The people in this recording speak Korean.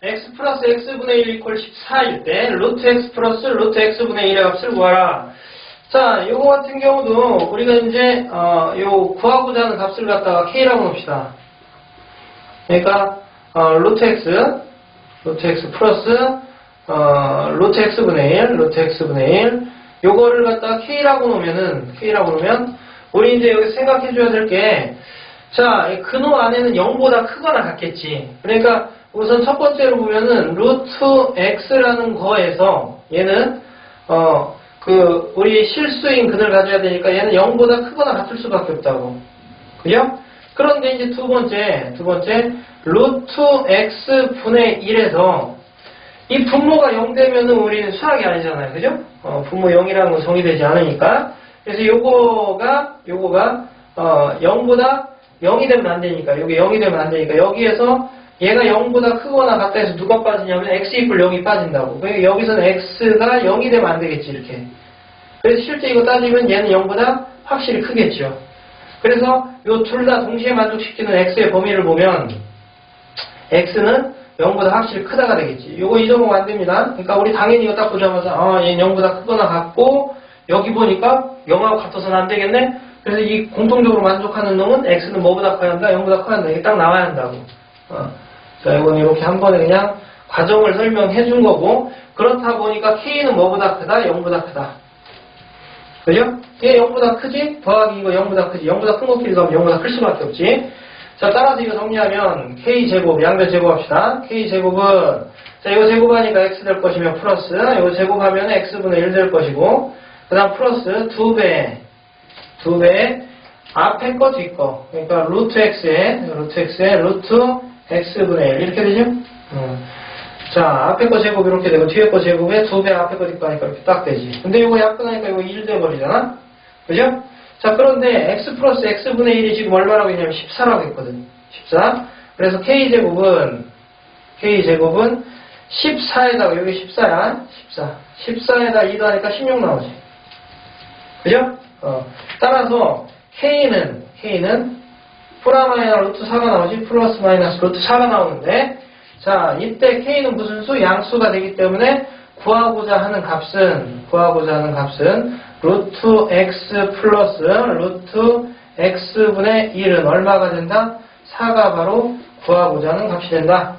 x 플러스 x분의 1 이퀄 14일 때 루트 x 플러스 루트 x분의 1의 값을 구하라. 자, 요거 같은 경우도 우리가 이제 어, 요 구하고자 하는 값을 갖다가 k라고 놓읍시다. 그러니까 어, 루트 x 루트 x 플러스 어, 루트 x분의 1 루트 x분의 1 요거를 갖다가 k라고 놓으면은 k라고 놓으면 우리 이제 여기 생각해 줘야 될 게 자, 이 근호 안에는 0보다 크거나 같겠지. 그러니까 우선 첫 번째로 보면은 루트 x라는 거에서 얘는 어 그 우리 실수인 근을 가져야 되니까 얘는 0보다 크거나 같을 수밖에 없다고. 그죠? 그런데 이제 두 번째, 두 번째 루트 x 분의 1에서 이 분모가 0 되면은 우리는 수학이 아니잖아요. 그죠? 어, 분모 0이라는 건 성립되지 않으니까. 그래서 요거가, 요거가, 어, 0보다 0이 되면 안 되니까, 요게 0이 되면 안 되니까, 여기에서 얘가 0보다 크거나 같다 해서 누가 빠지냐면 x 이플 0이 빠진다고. 그러니까 여기서는 x가 0이 되면 안 되겠지, 이렇게. 그래서 실제 이거 따지면 얘는 0보다 확실히 크겠죠. 그래서 요둘다 동시에 만족시키는 x의 범위를 보면 x는 0보다 확실히 크다가 되겠지. 요거 잊어먹으면 안 됩니다. 그러니까 우리 당연히 이거 딱 보자마자 아, 얘는 0보다 크거나 같고 여기 보니까 0하고 같아서는 안 되겠네. 그래서 이 공통적으로 만족하는 놈은 x는 뭐보다 커야 한다? 0보다 커야 한다. 이게 딱 나와야 한다고. 어. 자, 이건 이렇게 한 번에 그냥 과정을 설명해 준 거고 그렇다 보니까 k는 뭐보다 크다? 0보다 크다. 그죠? 얘 0보다 크지? 더하기 이거 0보다 크지? 0보다 큰 것끼리 더하면 0보다 클 수밖에 없지. 자, 따라서 이거 정리하면 k제곱, 양변 제곱합시다. k제곱은 자, 이거 제곱하니까 x 될 것이면 플러스 이거 제곱하면 x분의 1 될 것이고 그 다음 플러스 2배 2배 앞에 거, 뒤 거. 그러니까 루트 x에 루트 x에 루트 x분의 1 이렇게 되죠? 음. 자, 앞에 거 제곱 이렇게 되고 뒤에 거 제곱에 2배 앞에 거뒤거 하니까 이렇게 딱 되지. 근데 이거 약분하니까 이거 1 돼버리잖아? 그죠? 자, 그런데 x 플러스 x분의 1이 지금 얼마라고 했냐면 14라고 했거든. 14. 그래서 k제곱은 k제곱은 14에다가 여기 14야. 14. 14에다 2도 하니까 16 나오지. 그죠? 어. 따라서 k는 k는 프라마이너 루트 4가 나오지 플러스 마이너스 루트 4가 나오는데 자 이때 k는 무슨 수? 양수가 되기 때문에 구하고자 하는 값은 구하고자 하는 값은 루트 x 플러스 루트 x분의 1은 얼마가 된다? 4가 바로 구하고자 하는 값이 된다.